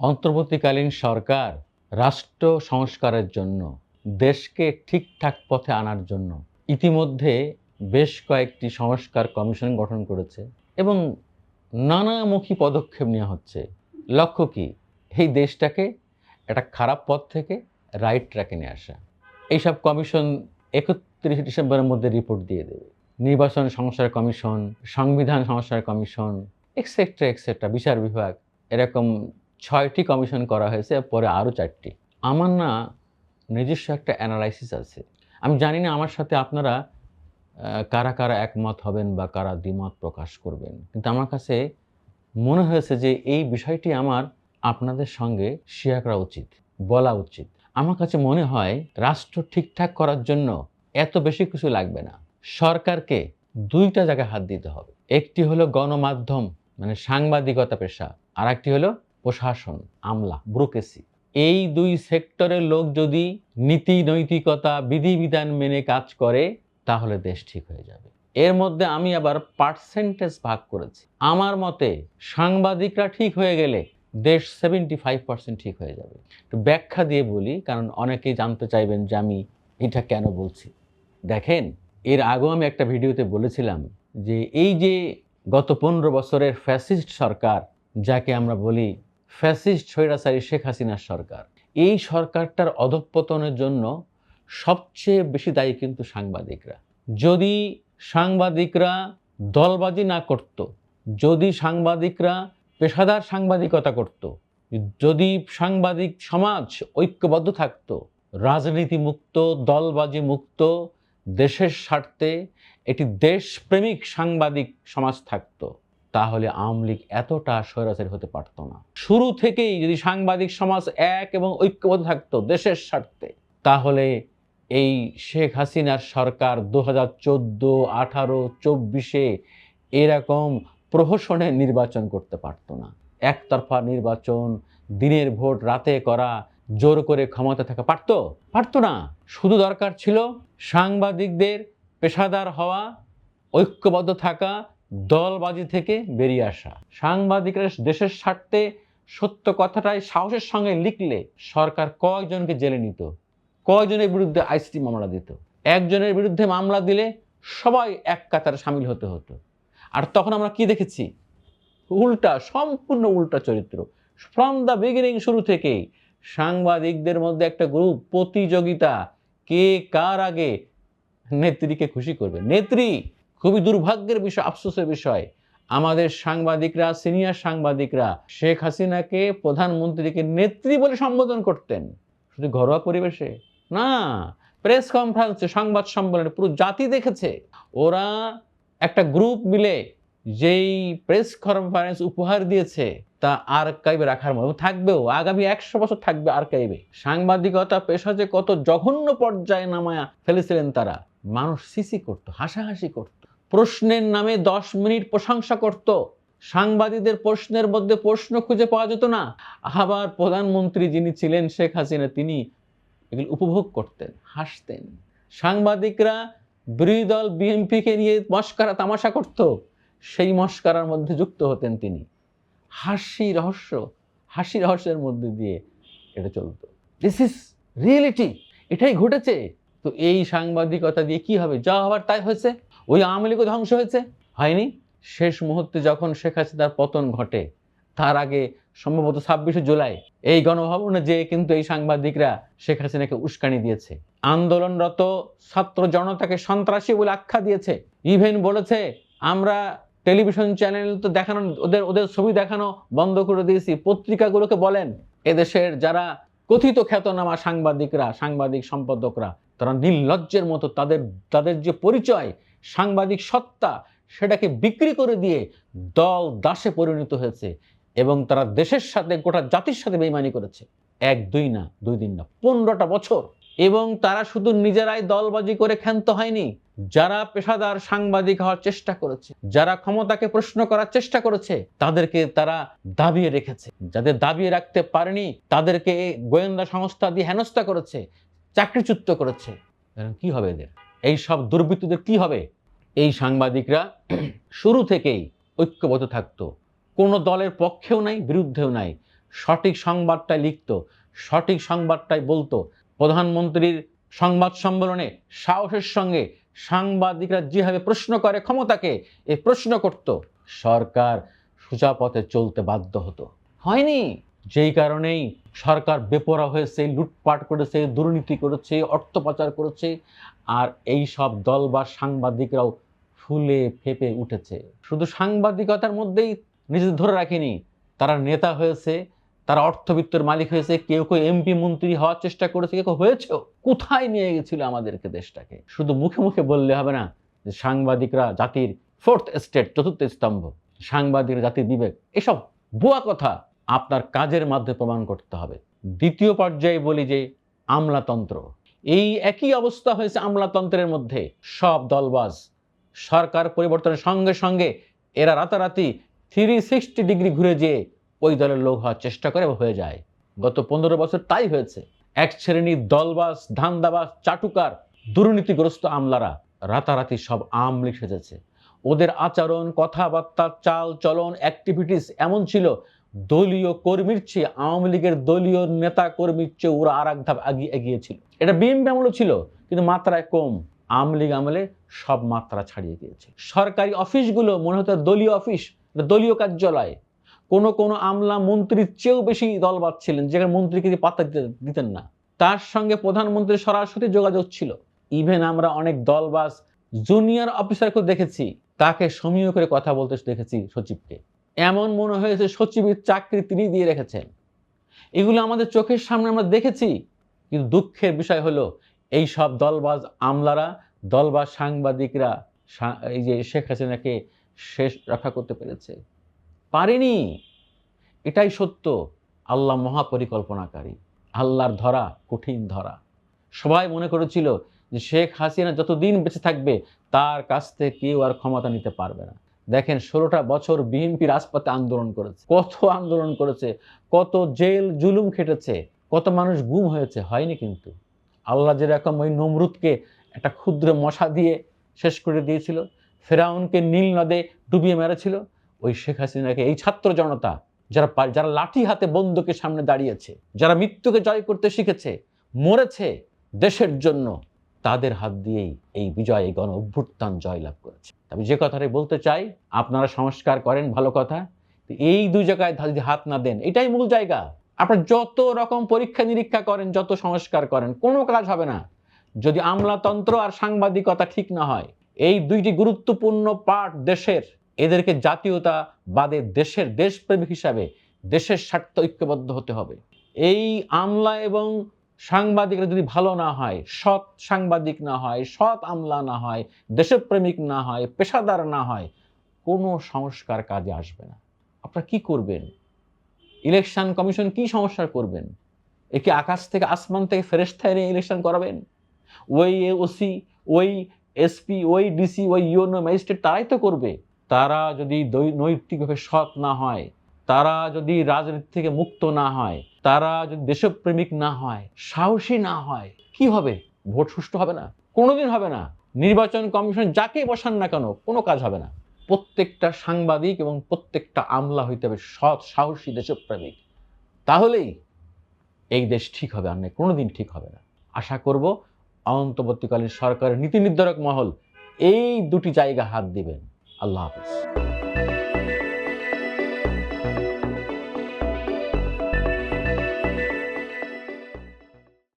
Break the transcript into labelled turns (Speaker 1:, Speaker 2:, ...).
Speaker 1: অন্তর্বর্তীকালীন সরকার রাষ্ট্র সংস্কারের জন্য, দেশকে ঠিকঠাক পথে আনার জন্য ইতিমধ্যে বেশ কয়েকটি সংস্কার কমিশন গঠন করেছে এবং নানামুখী পদক্ষেপ নেওয়া হচ্ছে। লক্ষ্য কি? এই দেশটাকে একটা খারাপ পথ থেকে রাইট ট্র্যাকে নিয়ে আসা। এইসব কমিশন একত্রিশে ডিসেম্বরের মধ্যে রিপোর্ট দিয়ে দেবে। নির্বাচন সংস্কার কমিশন, সংবিধান সংস্কার কমিশন এক্সেট্রা এক্সেট্রা বিচার বিভাগ, এরকম ছয়টি কমিশন করা হয়েছে পরে আরও চারটি। আমার না নিজস্ব একটা অ্যানালাইসিস আছে। আমি জানি না আমার সাথে আপনারা কারা কারা একমত হবেন বা কারা দ্বিমত প্রকাশ করবেন। কিন্তু আমার কাছে মনে হয়েছে যে এই বিষয়টি আমার আপনাদের সঙ্গে শেয়ার করা উচিত, বলা উচিত। আমার কাছে মনে হয় রাষ্ট্র ঠিকঠাক করার জন্য এত বেশি কিছু লাগবে না। সরকারকে দুইটা জায়গায় হাত দিতে হবে। একটি হলো গণমাধ্যম মানে সাংবাদিকতা পেশা আর একটি হলো প্রশাসন, আমলা ব্রোকেসি এই দুই সেক্টরের লোক যদি নীতি, নৈতিকতা, বিধিবিধান মেনে কাজ করে, তাহলে দেশ ঠিক হয়ে যাবে। এর মধ্যে আমি আবার পার্সেন্টেজ ভাগ করেছি। আমার মতে সাংবাদিকরা ঠিক হয়ে গেলে দেশ সেভেন্টি ফাইভ পার্সেন্ট ঠিক হয়ে যাবে। একটু ব্যাখ্যা দিয়ে বলি, কারণ অনেকেই জানতে চাইবেন যে আমি এটা কেন বলছি। দেখেন, এর আগেও আমি একটা ভিডিওতে বলেছিলাম যে এই যে গত পনেরো বছরের ফ্যাসিস্ট সরকার, যাকে আমরা বলি ফ্যাসিস্ট স্বৈরাচারী শেখ হাসিনার সরকার। এই সরকারটার অধঃপতনের জন্য সবচেয়ে বেশি দায়ী কিন্তু সাংবাদিকরা। যদি সাংবাদিকরা দলবাজি না করত, যদি সাংবাদিকরা পেশাদার সাংবাদিকতা করত, যদি সাংবাদিক সমাজ ঐক্যবদ্ধ থাকতো রাজনীতি মুক্ত দলবাজি মুক্ত দেশের স্বার্থে একটি দেশপ্রেমিক সাংবাদিক সমাজ থাকতো। তাহলে আওয়ামী লীগ এতটা স্বৈরাচারী হতে পারত না। শুরু থেকেই যদি সাংবাদিক সমাজ এক এবং ঐক্যবদ্ধ থাকতো দেশের স্বার্থে, তাহলে এই শেখ হাসিনার সরকার দু হাজার চোদ্দ, আঠারো, চব্বিশে এরকম প্রহসনে নির্বাচন করতে পারতো না। একতরফা নির্বাচন, দিনের ভোট রাতে করা, জোর করে ক্ষমতা থাকা পারতো? পারতো না। শুধু দরকার ছিল সাংবাদিকদের পেশাদার হওয়া, ঐক্যবদ্ধ থাকা দলবাজি থেকে বেরিয়ে আসা। সাংবাদিকরা দেশের স্বার্থে সত্য কথাটাই সাহসের সঙ্গে লিখলে সরকার কয়েকজনকে জেলে নিত? কয়েকজনের বিরুদ্ধে আইসিটি মামলা দিত? একজনের বিরুদ্ধে মামলা দিলে সবাই এক কাতারে সামিল হতে হতো। আর তখন আমরা কি দেখেছি? উল্টা, সম্পূর্ণ উল্টা চরিত্র। ফ্রম দ্য বিগিনিং শুরু থেকেই সাংবাদিকদের মধ্যে একটা গ্রুপ প্রতিযোগিতা, কে কার আগে নেত্রীকে খুশি করবে? নেত্রী খুবই দুর্ভাগ্যের বিষয়, আফসোসের বিষয়। আমাদের সাংবাদিকরা, সিনিয়র সাংবাদিকরা শেখ হাসিনাকে প্রধানমন্ত্রীকে নেত্রী বলে সম্বোধন করতেন। শুধু ঘরোয়া পরিবেশে? না, প্রেস কনফারেন্সে সংবাদ সম্মেলনে পুরো জাতি দেখেছে। ওরা একটা গ্রুপ মিলে যেই প্রেস কনফারেন্স উপহার দিয়েছে, তা আর্কাইভে রাখার মতো। থাকবেও, আগামী একশো বছর থাকবে আর্কাইভে। সাংবাদিকতা, পেশা যে কত জঘন্য পর্যায়ে নামায়া ফেলেছিলেন তারা। মানুষ সিসি করতো, হাসাহাসি করত। প্রশ্নের নামে দশ মিনিট প্রশংসা করত। সাংবাদিকদের প্রশ্নের মধ্যে প্রশ্ন খুঁজে পাওয়া যেত না। আবার প্রধানমন্ত্রী যিনি ছিলেন শেখ হাসিনা, তিনি এগুলো উপভোগ করতেন, হাসতেন। সাংবাদিকরা বিরোধী দল বিএনপিকে নিয়ে মস্কারা তামাশা করত। সেই মস্কারার মধ্যে যুক্ত হতেন তিনি। হাসি রহস্য, হাসি রহস্যের মধ্যে দিয়ে এটা চলতো। দিস ইজ রিয়েলিটি এটাই ঘটেছে। তো এই সাংবাদিকতা দিয়ে কি হবে? যা হবার তাই হয়েছে। ওই আওয়ামী লীগও ধ্বংস হয়েছে? হয়নি। শেষ মুহূর্তে যখন শেখ হাসিনার পতন ঘটে, তার আগে সম্ভবত ছাব্বিশে জুলাই, এই গণভবনে যে কিন্তু এই সাংবাদিকরা শেখ হাসিনাকে উস্কানি দিয়েছে। আন্দোলনরত ছাত্র জনতাকে সন্ত্রাসী বলে আখ্যা দিয়েছে। ইভেন বলেছে, আমরা টেলিভিশন চ্যানেল তো দেখানো, ওদের ওদের ছবি দেখানো বন্ধ করে দিয়েছি। পত্রিকাগুলোকে বলেন। এদেশের যারা কথিত খ্যাতনামা সাংবাদিকরা, সাংবাদিক সম্পাদকরা, তারা নির্লজ্জের মতো তাদের তাদের যে পরিচয় সাংবাদিক সত্তা সেটাকে বিক্রি করে দিয়ে দল দাসে পরিণত হয়েছে এবং তারা দেশের সাথে, গোটা জাতির সাথে বেইমানি করেছে। এক, দুই না, দুই দিন না, পনেরোটা বছর। এবং তারা শুধু নিজেরাই দলবাজি করে ক্ষান্ত হয়নি, যারা পেশাদার সাংবাদিক হওয়ার চেষ্টা করেছে, যারা ক্ষমতাকে প্রশ্ন করার চেষ্টা করেছে, তাদেরকে তারা দাবিয়ে রেখেছে। যাদের দাবিয়ে রাখতে পারেনি, তাদেরকে গোয়েন্দা সংস্থা দিয়ে হেনস্থা করেছে, চাকরিচ্যুত করেছে। কি হবে এদের? এই সব দুর্বৃত্তদের কি হবে? এই সাংবাদিকরা শুরু থেকেই ঐক্যবদ্ধ থাকতো। কোনো দলের পক্ষেও নাই, বিরুদ্ধেও নাই। সঠিক সংবাদটাই লিখতো, সঠিক সংবাদটাই বলতো। প্রধানমন্ত্রীর সংবাদ সম্মেলনে সাহসের সঙ্গে সাংবাদিকরা যেভাবে প্রশ্ন করে ক্ষমতাকে, এ প্রশ্ন করত। সরকার সোজা পথে চলতে বাধ্য হতো। হয়নি। যেই কারণেই সরকার বেপরা হয়েছে, লুটপাট করেছে, দুর্নীতি করেছে, অর্থ পাচার করেছে, আর এই সব দল বা সাংবাদিকরাও ফুলে ফেপে উঠেছে। শুধু সাংবাদিকতার মধ্যেই নিজেদের ধরে রাখেনি, তারা নেতা হয়েছে, তারা অর্থবিত্তর মালিক হয়েছে, কেউ কেউ এমপি, মন্ত্রী হওয়ার চেষ্টা করেছে, কেউ হয়েছেও, কোথায় নিয়ে গেছিল আমাদেরকে দেশটাকে? শুধু মুখে মুখে বললে হবে না যে সাংবাদিকরা জাতির ফোর্থ স্টেট চতুর্থ স্তম্ভ সাংবাদিকরা জাতির বিবেক, এসব ভুয়া কথা আপনার কাজের মাধ্যমে প্রমাণ করতে হবে। দ্বিতীয় পর্যায়ে বলি যে আমলাতন্ত্র। এই একই অবস্থা হয়েছে আমলাতন্ত্রের মধ্যে। সব দলবাজ, সরকার পরিবর্তনের সঙ্গে সঙ্গে এরা রাতারাতি থ্রি সিক্সটি ডিগ্রি ঘুরে যেয়ে ওই দলের লোক হওয়ার চেষ্টা করে হয়ে যায়। গত পনেরো বছর তাই হয়েছে। এক শ্রেণির দলবাস ধান্দাবাজ, চাটুকার, দুর্নীতিগ্রস্ত আমলারা রাতারাতি সব আমলি সেজেছে ওদের আচরণ, কথাবার্তা চাল চলন অ্যাক্টিভিটিস এমন ছিল দলীয় কর্মীর চেয়ে আওয়ামী লীগের দলীয় নেতা কর্মীর চেয়ে ওরা আর এক ধাপ এগিয়ে এগিয়েছিল এটা বিএমপি আমলও ছিল, কিন্তু মাত্রায় কম। আওয়ামী লীগ আমলে সব মাত্রা ছাড়িয়ে গিয়েছে। সরকারি অফিসগুলো মনে হতো দলীয় অফিস দলীয় কার্যালয়। কোনো কোনো আমলা মন্ত্রীর চেয়েও বেশি দল ছিলেন যেখানে মন্ত্রীকে পাত্তা দিতে, দিতেন না। তার সঙ্গে প্রধানমন্ত্রীর সরাসরি যোগাযোগ ছিল। ইভেন আমরা অনেক দলবাস, জুনিয়র অফিসারকেও দেখেছি। তাকে সমীহ করে কথা বলতে দেখেছি সচিবকে। এমন মনে হয়েছে সচিবের চাকরি তিনি দিয়ে রেখেছেন। এগুলো আমাদের চোখের সামনে আমরা দেখেছি। কিন্তু দুঃখের বিষয় হলো, এই সব দলবাজ আমলারা, দলবাজ সাংবাদিকরা এই যে শেখ হাসিনাকে শেষ রক্ষা করতে পেরেছে। পারেনি। এটাই সত্য। আল্লাহ মহাপরিকল্পনাকারী। আল্লাহর ধরা কঠিন ধরা। সবাই মনে করেছিল যে শেখ হাসিনা যতদিন বেঁচে থাকবে, তার কাছ থেকে কেউ আর ক্ষমতা নিতে পারবে না। দেখেন ষোলোটা বছর বিএনপি রাজপথে আন্দোলন করেছে। কত আন্দোলন করেছে, কত জেল জুলুম খেটেছে, কত মানুষ গুম হয়েছে, হয়নি কিন্তু। আল্লাহ যেরকম ওই নমরুদকে একটা ক্ষুদ্র মশা দিয়ে শেষ করে দিয়েছিল, ফেরাউনকে নীল নদে ডুবিয়ে মেরেছিল, ওই শেখ হাসিনাকে, এই ছাত্র জনতা যারা যারা লাঠি হাতে বন্দুকের সামনে দাঁড়িয়েছে, যারা মৃত্যুকে জয় করতে শিখেছে, মরেছে দেশের জন্য। তাদের হাত দিয়েই এই বিজয়, এই গণ অভ্যুত্থান জয়লাভ করেছে। আমি যে কথাটাই বলতে চাই, আপনারা সংস্কার করেন, ভালো কথা। এই দুই জায়গায় যদি হাত না দেন, এটাই মূল জায়গা। আপনার যত রকম পরীক্ষা নিরীক্ষা করেন, যত সংস্কার করেন, কোনো কাজ হবে না। যদি আমলাতন্ত্র আর সাংবাদিকতা ঠিক না হয়, এই দুইটি গুরুত্বপূর্ণ পার্ট দেশের, এদেরকে জাতীয়তাবাদে দেশের দেশপ্রেমিক হিসাবে দেশের স্বার্থ ঐক্যবদ্ধ হতে হবে। এই আমলা এবং সাংবাদিকরা যদি ভালো না হয়, সৎ সাংবাদিক না হয়, সৎ আমলা না হয়, দেশপ্রেমিক না হয়, পেশাদার না হয়, কোনো সংস্কার কাজে আসবে না। আপনারা কি করবেন? ইলেকশন কমিশন কি সংস্কার করবেন? একে আকাশ থেকে আসমান থেকে ফেরেস্তা এনে ইলেকশন করাবেন? ওই ওসি ওই এসপি ওই ডিসি ওই ইউনো ম্যাজিস্ট্রেট তারাই তো করবে। তারা যদি নৈতিকভাবে সৎ না হয়, তারা যদি রাজনীতি থেকে মুক্ত না হয় তারা যদি দেশপ্রেমিক না হয়, সাহসী না হয়, কি হবে? ভোট সুষ্ঠু হবে না। কোনোদিন হবে না। নির্বাচন কমিশন যাকে বসান না কেন, কোনো কাজ হবে না। প্রত্যেকটা সাংবাদিক এবং প্রত্যেকটা আমলা হইতে হবে সৎ, সাহসী, দেশপ্রেমিক। তাহলেই এই দেশ ঠিক হবে, আর কোনোদিন ঠিক হবে না। আশা করব অন্তর্বর্তীকালীন সরকারের নীতি নির্ধারক মহল এই দুটি জায়গা হাত দিবেন। আল্লাহ হাফিজ।